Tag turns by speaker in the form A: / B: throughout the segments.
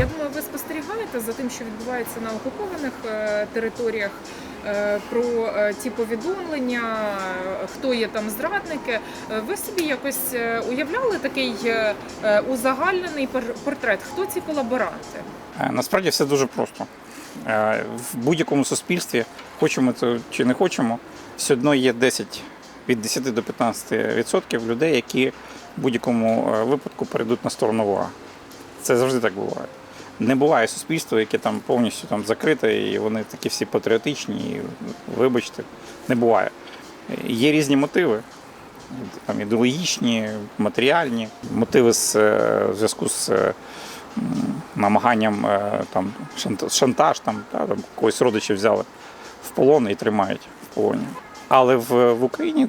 A: Я думаю, ви спостерігаєте за тим, що відбувається на окупованих е, територіях, е, про е, ті повідомлення, хто є там зрадники. Ви собі якось уявляли такий узагальнений пор- портрет? Хто ці колаборанти?
B: Насправді все дуже просто. В будь-якому суспільстві, хочемо це чи не хочемо, все одно є 10, від 10 до 15% відсотків людей, які в будь-якому випадку перейдуть на сторону ворога. Це завжди так буває. Не буває суспільства, яке там повністю там закрите, і вони такі всі патріотичні, і, вибачте, не буває. Є різні мотиви, там ідеологічні, матеріальні, мотиви з е, в зв'язку з е, намаганням е, там шантаж, там, та, там когось родичів взяли в полон і тримають в полоні. Але в, в Україні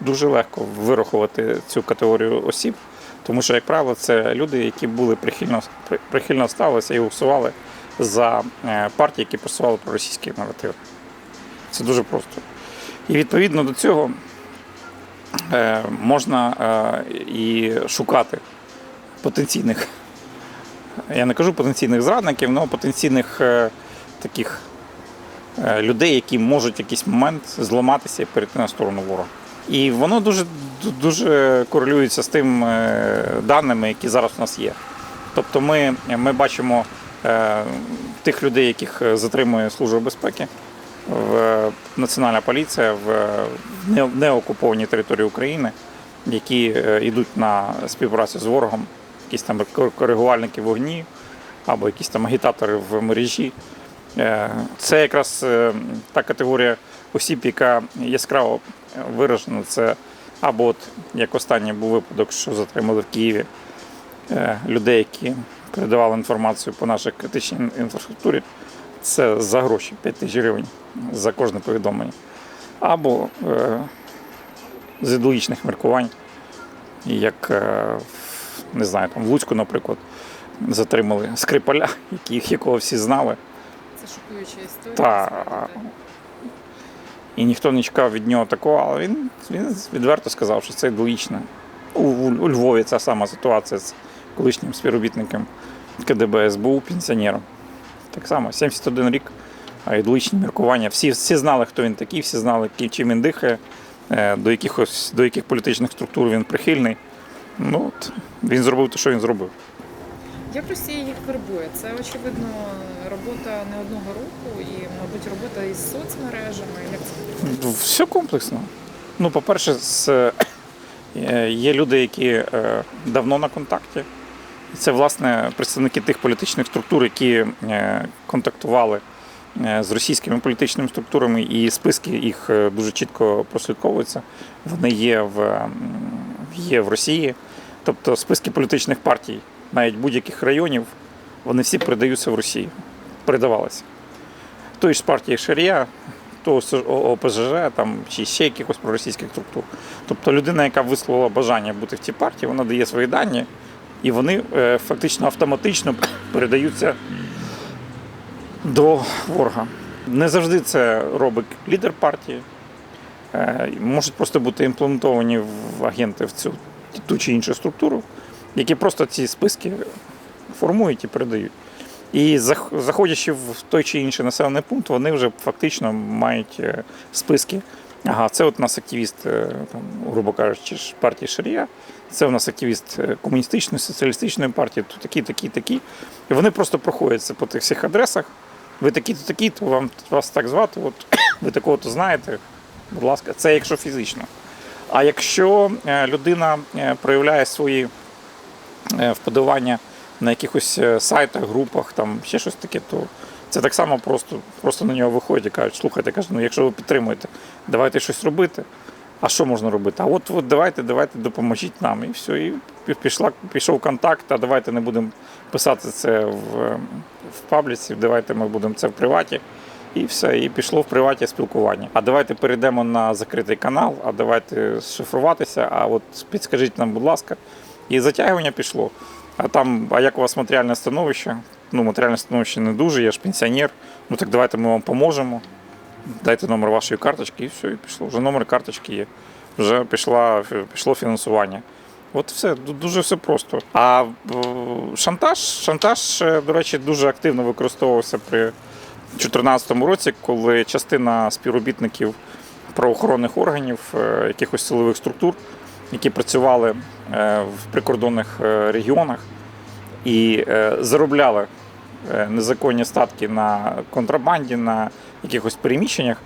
B: дуже легко вирахувати цю категорію осіб, тому що, як правило, це люди, які були прихильно прихильно ставилися і голосували за е, партії, які просували проросійський наратив. Це дуже просто. І відповідно до цього е, можна е, і шукати потенційних, я не кажу потенційних зрадників, але потенційних таких людей, які можуть в якийсь момент зламатися і перейти на сторону ворога. І воно дуже, дуже корелюється з тим е, даними, які зараз у нас є. Тобто ми, ми бачимо е, тих людей, яких затримує Служба безпеки, в Національна поліція в неокупованій території України, які е, йдуть на співпрацю з ворогом, якісь там коригувальники вогні або якісь там агітатори в мережі. Е, Це якраз е, та категорія осіб, яка яскраво виражена. Це або от як останній був випадок, що затримали в Києві е, людей, які передавали інформацію по нашій критичній інфраструктурі. Це за гроші 5 тисяч гривень за кожне повідомлення. Або е, з ідеологічних міркувань, як е, не знаю, там в Луцьку, наприклад, затримали Скрипаля, яких, якого всі знали.
A: Це шокуюча історія.
B: Та. І ніхто не чекав від нього такого, але він, він відверто сказав, що це ідеологічно. У, у, у Львові ця сама ситуація з колишнім співробітником КДБ СБУ, пенсіонером. Так само, 71 рік, а ідеологічні міркування. Всі, всі знали, хто він такий, всі знали, чим він дихає, е, до, якихось, до яких політичних структур він прихильний. Ну, от, він зробив те, що він зробив.
A: Як Росія їх вербує? Це очевидно робота не одного року і, мабуть, робота із соцмережами. Як це?
B: Все комплексно. Ну, по-перше, з, е, є люди, які е, давно на контакті. Це, власне, представники тих політичних структур, які е, контактували з російськими політичними структурами, і списки їх дуже чітко прослідковуються. Вони є в, є в Росії. Тобто списки політичних партій, навіть будь-яких районів, вони всі передаються в Росію. Передавалися. Тої ж партії Шарія, ж ОПЖЖ там, чи ще якихось проросійських структур. Тобто людина, яка висловила бажання бути в цій партії, вона дає свої дані, і вони е, фактично автоматично передаються до ворога. Не завжди це робить лідер партії. Е, Можуть просто бути імплементовані в агенти в цю ту чи іншу структуру, які просто ці списки формують і передають. І зах- заходячи в той чи інший населений пункт, вони вже фактично мають е, списки. Ага, це от у нас активіст, е, там, грубо кажучи, партії Шарія, це у нас активіст е, комуністичної, соціалістичної партії, то такі, такі, такі. І вони просто проходяться по тих всіх адресах. Ви такі-то, такі, то вам вас так звати, от ви такого-то знаєте. Будь ласка, це якщо фізично. А якщо людина проявляє свої вподобання на якихось е, сайтах, групах, там ще щось таке, то це так само просто, просто на нього виходять і кажуть, слухайте, кажуть, ну якщо ви підтримуєте, давайте щось робити. А що можна робити? А от, от давайте, давайте допоможіть нам. І все. І пішла, пішов контакт, а давайте не будемо писати це в, е, в пабліці, давайте ми будемо це в приваті. І все, і пішло в приваті спілкування. А давайте перейдемо на закритий канал, а давайте шифруватися, а от підскажіть нам, будь ласка, і затягування пішло. А там, а як у вас матеріальне становище? Ну, матеріальне становище не дуже, я ж пенсіонер. Ну так давайте ми вам поможемо. Дайте номер вашої карточки, і все, і пішло. Вже номер карточки є. Вже пішла, пішло фінансування. От все дуже все просто. А е, шантаж, шантаж, е, до речі, дуже активно використовувався при 2014 році, коли частина співробітників правоохоронних органів, е, якихось силових структур, які працювали е, в прикордонних е, регіонах і е, заробляли незаконні статки на контрабанді, на якихось переміщеннях,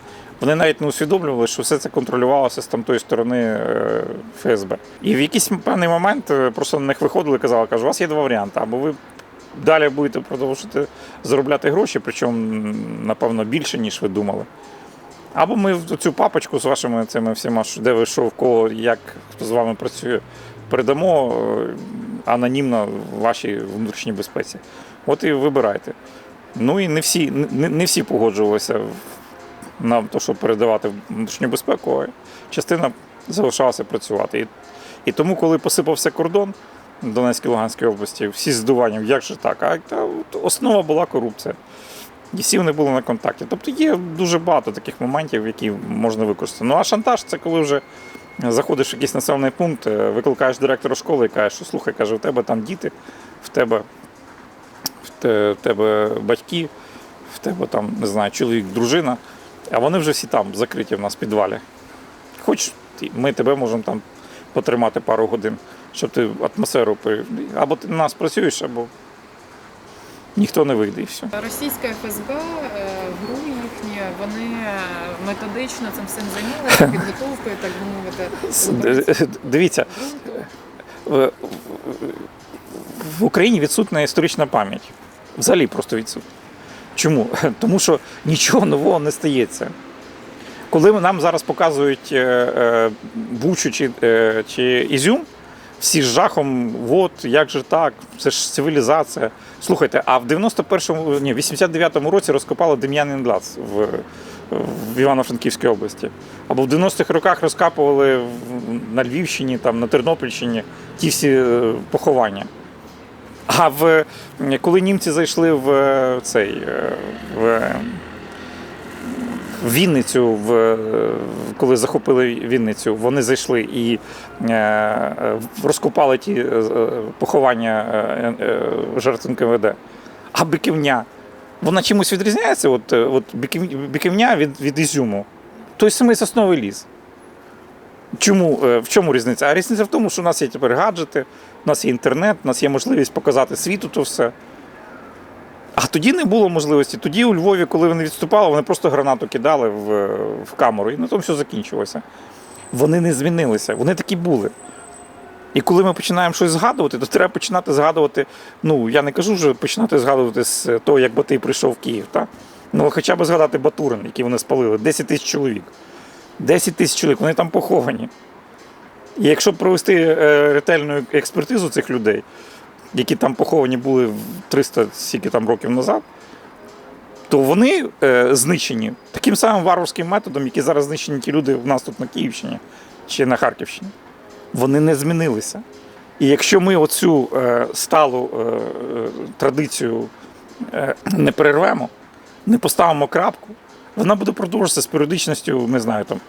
B: вони навіть не усвідомлювали, що все це контролювалося з тамтої сторони ФСБ. І в якийсь певний момент просто на них виходили і казали, кажу, у вас є два варіанти. Або ви далі будете продовжувати заробляти гроші, причому, напевно, більше, ніж ви думали. Або ми в цю папочку з вашими цими всіма, де ви що, в кого, як хто з вами працює, передамо е, анонімно вашій внутрішній безпеці. От і вибирайте. Ну і не всі, не, не всі погоджувалися на те, щоб передавати внутрішню безпеку, а частина залишалася працювати. І, і тому, коли посипався кордон в Донецькій Луганській області, всі з здуванням, як же так? А основа була корупція. І всі вони були на контакті. Тобто є дуже багато таких моментів, які можна використати. Ну а шантаж це коли вже заходиш в якийсь населений пункт, е, викликаєш директора школи і кажеш, що слухай, каже, у тебе там діти, в тебе, в тебе батьки, в тебе там, не знаю, чоловік, дружина, а вони вже всі там закриті в нас в підвалі. Хоч ми тебе можемо там потримати пару годин, щоб ти атмосферу або ти на нас працюєш, або ніхто не вийде і все.
A: Російська ФСБ, е, ГРУ їхні, вони методично цим всім займалися підготовкою, так би мовити.
B: Д- д- Дивіться, в- Україні відсутня історична пам'ять. Взагалі просто відсутня. Чому? Тому що нічого нового не стається. Коли нам зараз показують е, е, Бучу чи, е, чи Ізюм, всі з жахом, от як же так, це ж цивілізація. Слухайте, а в 91-му, ні, в 89-му році розкопали Дем'янин Глац в, в Івано-Франківській області. Або в 90-х роках розкапували на Львівщині, там, на Тернопільщині ті всі е, поховання. А в, коли німці зайшли в е, цей е, в, Вінницю, в, е, коли захопили Вінницю, вони зайшли і е, е, розкопали ті поховання жертв НКВД. А биківня, вона чимось відрізняється? От, от биків- биківня від, від Ізюму. Той самий сосновий ліс. Чому, в чому різниця? А різниця в тому, що у нас є тепер гаджети, у нас є інтернет, у нас є можливість показати світу то все. Тоді не було можливості. Тоді у Львові, коли вони відступали, вони просто гранату кидали в, в камеру, і на тому все закінчилося. Вони не змінилися, вони такі були. І коли ми починаємо щось згадувати, то треба починати згадувати. Ну, я не кажу, що починати згадувати з того, як Батий прийшов в Київ, так? Ну, хоча б згадати Батурин, який вони спалили, 10 тисяч чоловік. 10 тисяч чоловік, вони там поховані. І якщо провести е, ретельну експертизу цих людей, які там поховані були в 300 стільки там років назад, то вони е, знищені таким самим варварським методом, який зараз знищені ті люди в нас тут на Київщині чи на Харківщині. Вони не змінилися. І якщо ми оцю е, сталу е, е, традицію е, не перервемо, не поставимо крапку, вона буде продовжуватися з періодичністю, не знаю, там,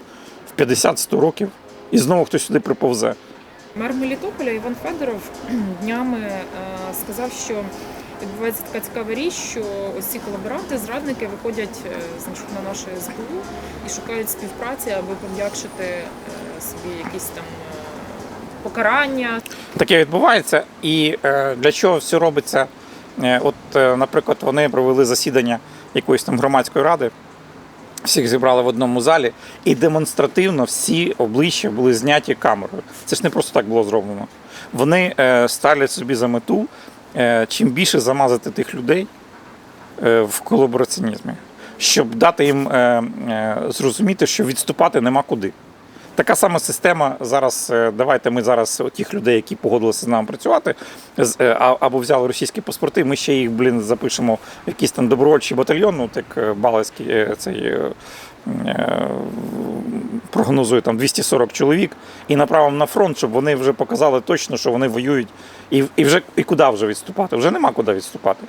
B: в 50-100 років, і знову хтось сюди приповзе.
A: Мер Мелітополя Іван Федоров днями е, сказав, що відбувається така цікава річ, що ось ці колаборанти, зрадники виходять е, значить, на наше СБУ і шукають співпраці, аби пом'якшити е, собі якісь там покарання.
B: Таке відбувається. І для чого все робиться? От, наприклад, вони провели засідання якоїсь там громадської ради, всіх зібрали в одному залі, і демонстративно всі обличчя були зняті камерою. Це ж не просто так було зроблено. Вони е, ставлять собі за мету е, чим більше замазати тих людей е, в колабораціонізмі, щоб дати їм зрозуміти, що відступати нема куди. Така сама система зараз. е, Давайте ми зараз тих людей, які погодилися з нами працювати, е, або взяли російські паспорти, ми ще їх, блін, запишемо в якийсь там добровольчий батальйон, ну так е, е, цей. Прогнозує там 240 чоловік і направимо на фронт, щоб вони вже показали точно, що вони воюють, і, і вже і куди вже відступати? Вже нема куди відступати.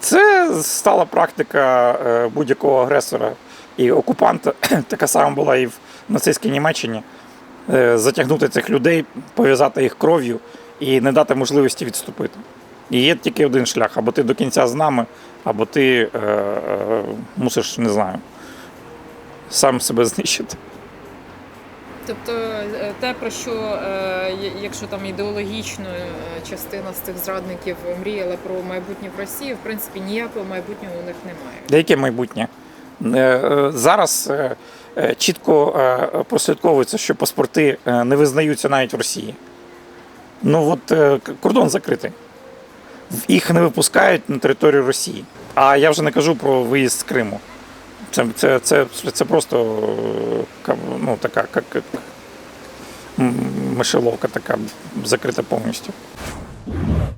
B: Це стала практика будь-якого агресора і окупанта. Така сама була і в нацистській Німеччині. Е, Затягнути цих людей, пов'язати їх кров'ю і не дати можливості відступити. І є тільки один шлях: або ти до кінця з нами, або ти е, е, мусиш, не знаю, сам себе знищити.
A: Тобто е, те, про що, е, якщо там ідеологічно частина з цих зрадників мріяла про майбутнє в Росії, в принципі, ніякого майбутнього у них немає.
B: Деяке майбутнє. Е, е, Зараз е, чітко прослідковується, що паспорти не визнаються навіть в Росії. Ну от кордон закритий. Їх не випускають на територію Росії. А я вже не кажу про виїзд з Криму. Це, це, це, це просто ну, така як, мишеловка така закрита повністю.